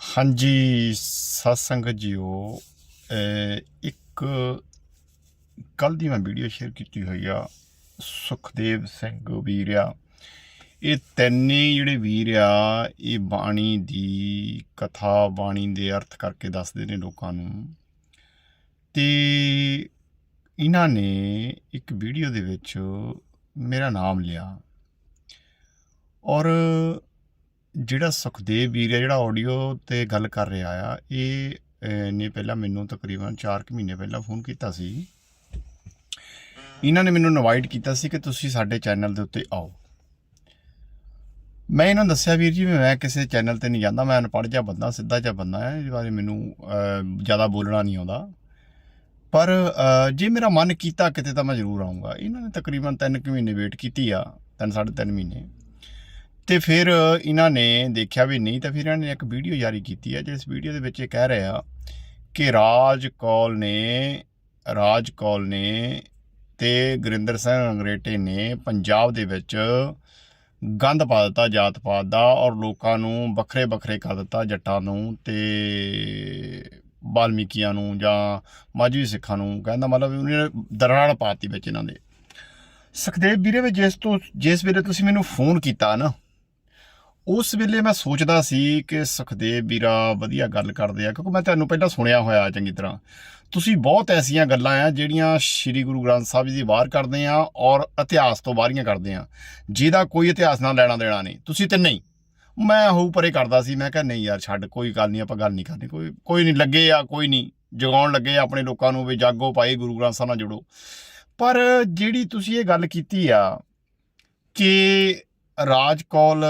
ਹਾਂਜੀ ਸਤ ਸੰਗਤ ਜੀਓ ਇੱਕ ਕੱਲ ਦੀ ਮੈਂ ਵੀਡੀਓ ਸ਼ੇਅਰ ਕੀਤੀ ਹੋਈ ਆ ਸੁਖਦੇਵ ਸਿੰਘ ਵੀਰ ਆ ਇਹ ਤਿੰਨੇ ਜਿਹੜੇ ਵੀਰ ਆ ਇਹ ਬਾਣੀ ਦੀ ਕਥਾ ਬਾਣੀ ਦੇ ਅਰਥ ਕਰਕੇ ਦੱਸਦੇ ਨੇ ਲੋਕਾਂ ਨੂੰ ਤੇ ਇਹਨਾਂ ਨੇ ਇੱਕ ਵੀਡੀਓ ਦੇ ਵਿੱਚ ਮੇਰਾ ਨਾਮ ਲਿਆ ਔਰ ਜਿਹੜਾ ਸੁਖਦੇਵ ਵੀਰ ਹੈ ਜਿਹੜਾ ਆਡੀਓ ਤੇ ਗੱਲ ਕਰ ਰਿਹਾ ਆ, ਇਹ ਨੇ ਪਹਿਲਾਂ ਮੈਨੂੰ ਤਕਰੀਬਨ 4 ਕੁ ਮਹੀਨੇ ਪਹਿਲਾਂ ਫੋਨ ਕੀਤਾ ਸੀ। ਇਹਨਾਂ ਨੇ ਮੈਨੂੰ ਇਨਵਾਈਟ ਕੀਤਾ ਸੀ ਕਿ ਤੁਸੀਂ ਸਾਡੇ ਚੈਨਲ ਦੇ ਉੱਤੇ ਆਓ। ਮੈਂ ਇਹਨਾਂ ਨੂੰ ਦੱਸਿਆ, ਵੀਰ ਜੀ ਵੀ ਮੈਂ ਕਿਸੇ ਚੈਨਲ ਤੇ ਨਹੀਂ ਜਾਂਦਾ, ਮੈਂ ਅਨਪੜ੍ਹ ਜਿਹਾ ਬੰਦਾ, ਸਿੱਧਾ ਜਿਹਾ ਬੰਦਾ ਹੈ ਇਸ ਬਾਰੇ ਮੈਨੂੰ ਜ਼ਿਆਦਾ ਬੋਲਣਾ ਨਹੀਂ ਆਉਂਦਾ। ਪਰ ਜੇ ਮੇਰਾ ਮਨ ਕੀਤਾ ਕਿਤੇ ਤਾਂ ਮੈਂ ਜ਼ਰੂਰ ਆਉਂਗਾ ਇਹਨਾਂ ਨੇ ਤਕਰੀਬਨ 3 ਕੁ ਮਹੀਨੇ ਵੇਟ ਕੀਤੀ ਆ 3 3.5 ਮਹੀਨੇ। ਤੇ ਫਿਰ ਇਹਨਾਂ ਨੇ ਦੇਖਿਆ ਵੀ ਨਹੀਂ, ਤਾਂ ਫਿਰ ਇਹਨਾਂ ਨੇ ਇੱਕ ਵੀਡੀਓ ਜਾਰੀ ਕੀਤੀ ਹੈ, ਜਿਸ ਵੀਡੀਓ ਦੇ ਵਿੱਚ ਇਹ ਕਹਿ ਰਿਹਾ ਕਿ ਰਾਜ ਕੌਲ ਨੇ, ਰਾਜ ਕੌਲ ਨੇ ਤੇ ਗੁਰਿੰਦਰ ਸਿੰਘ ਅੰਗਰੇਟੇ ਨੇ ਪੰਜਾਬ ਦੇ ਵਿੱਚ ਗੰਦ ਪਾ ਦਿੱਤਾ, ਜਾਤ ਪਾਤ ਦਾ ਔਰ ਲੋਕਾਂ ਨੂੰ ਵੱਖਰੇ ਵੱਖਰੇ ਕਰ ਦਿੱਤਾ ਜੱਟਾਂ ਨੂੰ ਤੇ ਬਾਲਮੀਕੀਆਂ ਨੂੰ ਜਾਂ ਮਾਝੀ ਸਿੱਖਾਂ ਨੂੰ ਕਹਿੰਦਾ ਮਤਲਬ ਉਹਨੇ ਦਰਾੜ ਪਾਤੀ ਵਿੱਚ ਇਹਨਾਂ ਦੇ। ਸੁਖਦੇਵ ਵੀਰੇ ਵਿੱਚ ਜਿਸ ਤੋਂ, ਜਿਸ ਵੇਲੇ ਤੁਸੀਂ ਮੈਨੂੰ ਫੋਨ ਕੀਤਾ ਨਾ ਉਸ ਵੇਲੇ ਮੈਂ ਸੋਚਦਾ ਸੀ ਕਿ ਸੁਖਦੇਵ ਵੀਰਾ ਵਧੀਆ ਗੱਲ ਕਰਦੇ ਆ, ਕਿਉਂਕਿ ਮੈਂ ਤੁਹਾਨੂੰ ਪਹਿਲਾਂ ਸੁਣਿਆ ਹੋਇਆ ਚੰਗੀ ਤਰ੍ਹਾਂ। ਤੁਸੀਂ ਬਹੁਤ ਐਸੀਆਂ ਗੱਲਾਂ ਆ ਜਿਹੜੀਆਂ ਸ੍ਰੀ ਗੁਰੂ ਗ੍ਰੰਥ ਸਾਹਿਬ ਜੀ ਦੀ ਬਾਹਰ ਕਰਦੇ ਆ ਔਰ ਇਤਿਹਾਸ ਤੋਂ ਬਾਹਰੀਆਂ ਕਰਦੇ ਆ, ਜਿਹਦਾ ਕੋਈ ਇਤਿਹਾਸ ਨਾਲ ਲੈਣਾ ਦੇਣਾ ਨਹੀਂ। ਤੁਸੀਂ ਤੇ ਨਹੀਂ। ਮੈਂ ਹੋਊ ਪਰੇ ਕਰਦਾ ਸੀ, ਮੈਂ ਕਿਹਾ ਨਹੀਂ ਯਾਰ ਛੱਡ, ਕੋਈ ਗੱਲ ਨਹੀਂ, ਆਪਾਂ ਗੱਲ ਨਹੀਂ ਕਰਨੀ, ਕੋਈ ਕੋਈ ਨਹੀਂ ਲੱਗੇ ਆ, ਕੋਈ ਨਹੀਂ। ਜਗਾਉਣ ਲੱਗੇ ਆ ਆਪਣੇ ਲੋਕਾਂ ਨੂੰ ਵੀ, ਜਾਗੋ ਭਾਈ ਗੁਰੂ ਗ੍ਰੰਥ ਸਾਹਿਬ ਨਾਲ ਜੁੜੋ। ਪਰ ਜਿਹੜੀ ਤੁਸੀਂ ਇਹ ਗੱਲ ਕੀਤੀ ਆ ਕਿ ਰਾਜ ਕੌਲ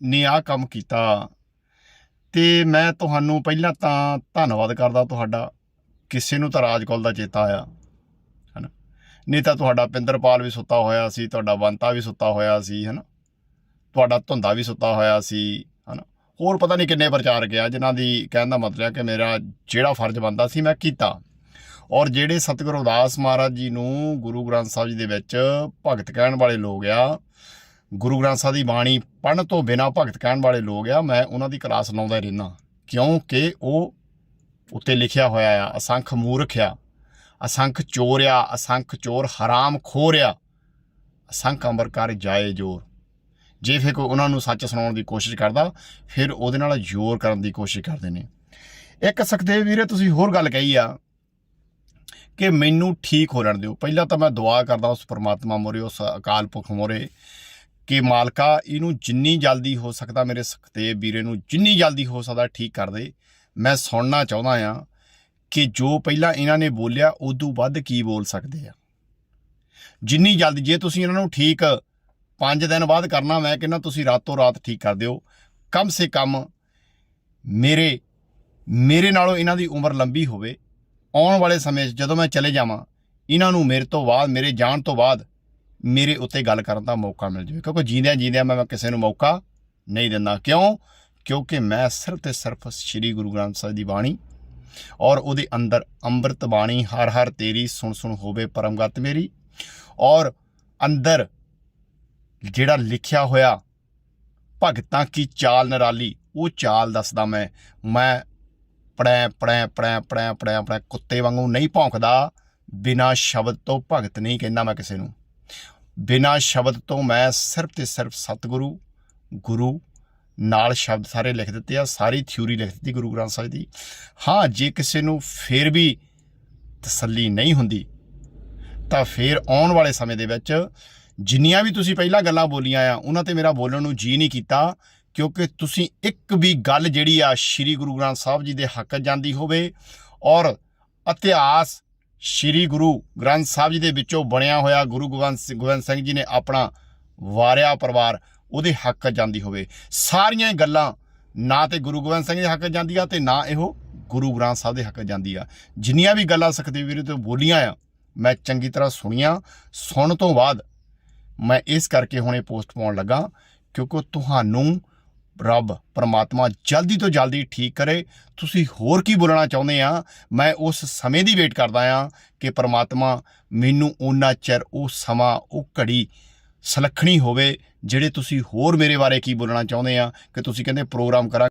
ਨੇ ਆ ਕੰਮ ਕੀਤਾ। ਤੇ ਮੈਂ ਤੁਹਾਨੂੰ ਪਹਿਲਾਂ ਤਾਂ ਧੰਨਵਾਦ ਕਰਦਾ ਤੁਹਾਡਾ। ਕਿਸੇ ਨੂੰ ਤਾਂ ਰਾਜ ਕੌਲ ਦਾ ਚੇਤਾ ਆਇਆ, ਹਨਾ? ਨਹੀਂ ਤਾਂ ਤੁਹਾਡਾ ਪਿੰਦਰਪਾਲ ਵੀ ਸੁੱਤਾ ਹੋਇਆ ਸੀ, ਤੁਹਾਡਾ ਬੰਤਾ ਵੀ ਸੁੱਤਾ ਹੋਇਆ ਸੀ, ਹਨਾ? ਤੁਹਾਡਾ ਧੁੰਦਾ ਵੀ ਸੁੱਤਾ ਹੋਇਆ ਸੀ, ਹਨਾ? ਹੋਰ ਪਤਾ ਨਹੀਂ ਕਿੰਨੇ ਪ੍ਰਚਾਰਕ ਆ ਜਿਨ੍ਹਾਂ ਦੀ ਕਹਿਣ ਦਾ ਮਤਲਬ ਹੈ ਕਿ ਮੇਰਾ ਜਿਹੜਾ ਫਰਜ਼ ਬਣਦਾ ਸੀ, ਮੈਂ ਕੀਤਾ। ਔਰ ਜਿਹੜੇ ਸਤਿਗੁਰੂ ਅਰਦਾਸ ਮਹਾਰਾਜ ਜੀ ਨੂੰ ਗੁਰੂ ਗ੍ਰੰਥ ਸਾਹਿਬ ਜੀ ਦੇ ਵਿੱਚ ਭਗਤ ਕਹਿਣ ਵਾਲੇ ਲੋਕ ਆ, ਗੁਰੂ ਗ੍ਰੰਥ ਸਾਹਿਬ ਦੀ ਬਾਣੀ ਪੜ੍ਹਨ ਤੋਂ ਬਿਨਾ ਭਗਤ ਕਹਿਣ ਵਾਲੇ ਲੋਕ ਆ, ਮੈਂ ਉਹਨਾਂ ਦੀ ਕਲਾਸ ਲਾਉਂਦਾ ਰਹਿਣਾ ਕਿਉਂਕਿ ਉਹ ਉੱਤੇ ਲਿਖਿਆ ਹੋਇਆ ਆ, ਅਸੰਖ ਮੂਰਖ ਆ, ਅਸੰਖ ਚੋਰ ਆ, ਅਸੰਖ ਚੋਰ ਹਰਾਮ ਖੋਰ ਆ, ਅਸੰਖ ਅੰਬਰ ਕਰ ਜਾਏ ਜੋਰ। ਜੇ ਫਿਰ ਕੋਈ ਉਹਨਾਂ ਨੂੰ ਸੱਚ ਸੁਣਾਉਣ ਦੀ ਕੋਸ਼ਿਸ਼ ਕਰਦਾ, ਫਿਰ ਉਹਦੇ ਨਾਲ ਜ਼ੋਰ ਕਰਨ ਦੀ ਕੋਸ਼ਿਸ਼ ਕਰਦੇ ਨੇ। ਇੱਕ ਸੁਖਦੇਵ ਵੀਰੇ, ਤੁਸੀਂ ਹੋਰ ਗੱਲ ਕਹੀ ਆ ਕਿ ਮੈਨੂੰ ਠੀਕ ਹੋ ਲੈਣ ਦਿਓ। ਪਹਿਲਾਂ ਤਾਂ ਮੈਂ ਦੁਆ ਕਰਦਾ ਉਸ ਪ੍ਰਮਾਤਮਾ ਮੋਰੇ, ਉਸ ਅਕਾਲ ਪੁਰਖ ਮੋਰੇ ਕਿ ਮਾਲਕਾ, ਇਹਨੂੰ ਜਿੰਨੀ ਜਲਦੀ ਹੋ ਸਕਦਾ ਮੇਰੇ ਸੁਖਦੇਵ ਵੀਰੇ ਨੂੰ ਜਿੰਨੀ ਜਲਦੀ ਹੋ ਸਕਦਾ ਠੀਕ ਕਰ ਦੇ। ਮੈਂ ਸੁਣਨਾ ਚਾਹੁੰਦਾ ਆ ਕਿ ਜੋ ਪਹਿਲਾਂ ਇਹਨਾਂ ਨੇ ਬੋਲਿਆ, ਉਦੋਂ ਵੱਧ ਕੀ ਬੋਲ ਸਕਦੇ ਆ। ਜਿੰਨੀ ਜਲਦੀ, ਜੇ ਤੁਸੀਂ ਇਹਨਾਂ ਨੂੰ ਠੀਕ 5 ਦਿਨ ਬਾਅਦ ਕਰਨਾ, ਮੈਂ ਕਹਿੰਦਾ ਤੁਸੀਂ ਰਾਤੋਂ ਰਾਤ ਠੀਕ ਕਰ ਦਿਓ। ਕਮ ਸੇ ਕਮ ਮੇਰੇ ਮੇਰੇ ਨਾਲੋਂ ਇਹਨਾਂ ਦੀ ਉਮਰ ਲੰਬੀ ਹੋਵੇ। ਆਉਣ ਵਾਲੇ ਸਮੇਂ 'ਚ ਜਦੋਂ ਮੈਂ ਚਲੇ ਜਾਵਾਂ, ਇਹਨਾਂ ਨੂੰ ਮੇਰੇ ਤੋਂ ਬਾਅਦ, ਮੇਰੇ ਜਾਣ ਤੋਂ ਬਾਅਦ ਮੇਰੇ ਉੱਤੇ ਗੱਲ ਕਰਨ ਦਾ ਮੌਕਾ ਮਿਲ ਜਾਵੇ। ਕਿਉਂਕਿ ਜੀਂਦਿਆਂ ਜੀਂਦਿਆਂ ਮੈਂ ਕਿਸੇ ਨੂੰ ਮੌਕਾ ਨਹੀਂ ਦਿੰਦਾ। ਕਿਉਂ? ਕਿਉਂਕਿ ਮੈਂ ਸਿਰਫ ਤੇ ਸਿਰਫ ਸ੍ਰੀ ਗੁਰੂ ਗ੍ਰੰਥ ਸਾਹਿਬ ਦੀ ਬਾਣੀ ਔਰ ਉਹਦੇ ਅੰਦਰ ਅੰਮ੍ਰਿਤ ਬਾਣੀ, ਹਰ ਹਰ ਤੇਰੀ ਸੁਣ ਸੁਣ ਹੋਵੇ ਪਰਮਗਤ ਮੇਰੀ ਔਰ ਅੰਦਰ ਜਿਹੜਾ ਲਿਖਿਆ ਹੋਇਆ ਭਗਤਾਂ ਕੀ ਚਾਲ ਨਿਰਾਲੀ, ਉਹ ਚਾਲ ਦੱਸਦਾ ਮੈਂ ਮੈਂ ਪੜੈ ਪੜੈ ਪੜੈ ਪੜੈ ਪੜੈ ਪੜੈ, ਕੁੱਤੇ ਵਾਂਗੂ ਨਹੀਂ ਭੌਂਕਦਾ। ਬਿਨਾ ਸ਼ਬਦ ਤੋਂ ਭਗਤ ਨਹੀਂ ਕਹਿੰਦਾ ਮੈਂ ਕਿਸੇ ਨੂੰ। ਬਿਨਾ ਸ਼ਬਦ ਤੋਂ ਮੈਂ ਸਿਰਫ ਤੇ ਸਿਰਫ ਸਤਿਗੁਰੂ, ਗੁਰੂ, ਨਾਲ ਸ਼ਬਦ ਸਾਰੇ ਲਿਖ ਦਿੱਤੇ ਆ, ਸਾਰੀ ਥਿਊਰੀ ਲਿਖ ਦਿੱਤੀ, ਗੁਰੂ ਗ੍ਰੰਥ ਸਾਹਿਬ ਦੀ। ਹਾਂ, ਜੇ ਕਿਸੇ ਨੂੰ ਫੇਰ ਵੀ ਤਸੱਲੀ ਨਹੀਂ ਹੁੰਦੀ, ਤਾਂ ਫੇਰ ਆਉਣ ਵਾਲੇ ਸਮੇਂ ਦੇ ਵਿੱਚ ਜਿੰਨੀਆਂ ਵੀ ਤੁਸੀਂ ਪਹਿਲਾਂ ਗੱਲਾਂ ਬੋਲੀਆਂ ਆ, ਉਹਨਾਂ ਤੇ ਮੇਰਾ ਬੋਲਣ ਨੂੰ ਜੀ ਨਹੀਂ ਕੀਤਾ ਕਿਉਂਕਿ ਤੁਸੀਂ ਇੱਕ ਵੀ ਗੱਲ ਜਿਹੜੀ ਆ ਸ੍ਰੀ ਗੁਰੂ ਗ੍ਰੰਥ ਸਾਹਿਬ ਜੀ ਦੇ ਹੱਕ 'ਚ ਜਾਂਦੀ ਹੋਵੇ ਔਰ ਇਤਿਹਾਸ ਸ੍ਰੀ ਗੁਰੂ ਗ੍ਰੰਥ ਸਾਹਿਬ ਜੀ ਦੇ ਵਿੱਚੋਂ ਬਣਿਆ ਹੋਇਆ ਗੁਰੂ ਗੋਬਿੰਦ ਸਿੰਘ ਗੋਬਿੰਦ ਸਿੰਘ ਜੀ ਨੇ ਆਪਣਾ ਵਾਰਿਆ ਪਰਿਵਾਰ ਉਹਦੇ ਹੱਕ ਜਾਂਦੀ ਹੋਵੇ। ਸਾਰੀਆਂ ਗੱਲਾਂ ਨਾ ਤੇ ਗੁਰੂ ਗੋਬਿੰਦ ਸਿੰਘ ਜੀ ਦੇ ਹੱਕ 'ਚ ਜਾਂਦੀ ਆ ਤੇ ਨਾ ਇਹੋ ਗੁਰੂ ਗ੍ਰੰਥ ਸਾਹਿਬ ਦੇ ਹੱਕ 'ਚ ਜਾਂਦੀ ਆ। ਜਿੰਨੀਆਂ ਵੀ ਗੱਲਾਂ ਸੁਖਦੇਵ ਵੀਰੇ ਤੋਂ ਬੋਲੀਆਂ ਆ, ਮੈਂ ਚੰਗੀ ਤਰ੍ਹਾਂ ਸੁਣੀਆਂ। ਸੁਣਨ ਤੋਂ ਬਾਅਦ ਮੈਂ ਇਸ ਕਰਕੇ ਹੁਣ ਇਹ ਪੋਸਟ ਪਾਉਣ ਲੱਗਾ ਕਿਉਂਕਿ ਤੁਹਾਨੂੰ ਰੱਬ ਪਰਮਾਤਮਾ ਜਲਦੀ ਤੋਂ ਜਲਦੀ ਠੀਕ ਕਰੇ। ਤੁਸੀਂ ਹੋਰ ਕੀ ਬੋਲਣਾ ਚਾਹੁੰਦੇ ਆ? ਮੈਂ ਉਸ ਸਮੇਂ ਦੀ ਵੇਟ ਕਰਦਾ ਆ ਕਿ ਪਰਮਾਤਮਾ ਮੈਨੂੰ ਉਹਨਾਂ ਚਿਰ ਉਹ ਸਮਾਂ, ਉਹ ਘੜੀ ਸਲੱਖਣੀ ਹੋਵੇ, ਜਿਹੜੇ ਤੁਸੀਂ ਹੋਰ ਮੇਰੇ ਬਾਰੇ ਕੀ ਬੋਲਣਾ ਚਾਹੁੰਦੇ ਆ, ਕਿ ਤੁਸੀਂ ਕਹਿੰਦੇ ਪ੍ਰੋਗਰਾਮ ਕਰਾਂ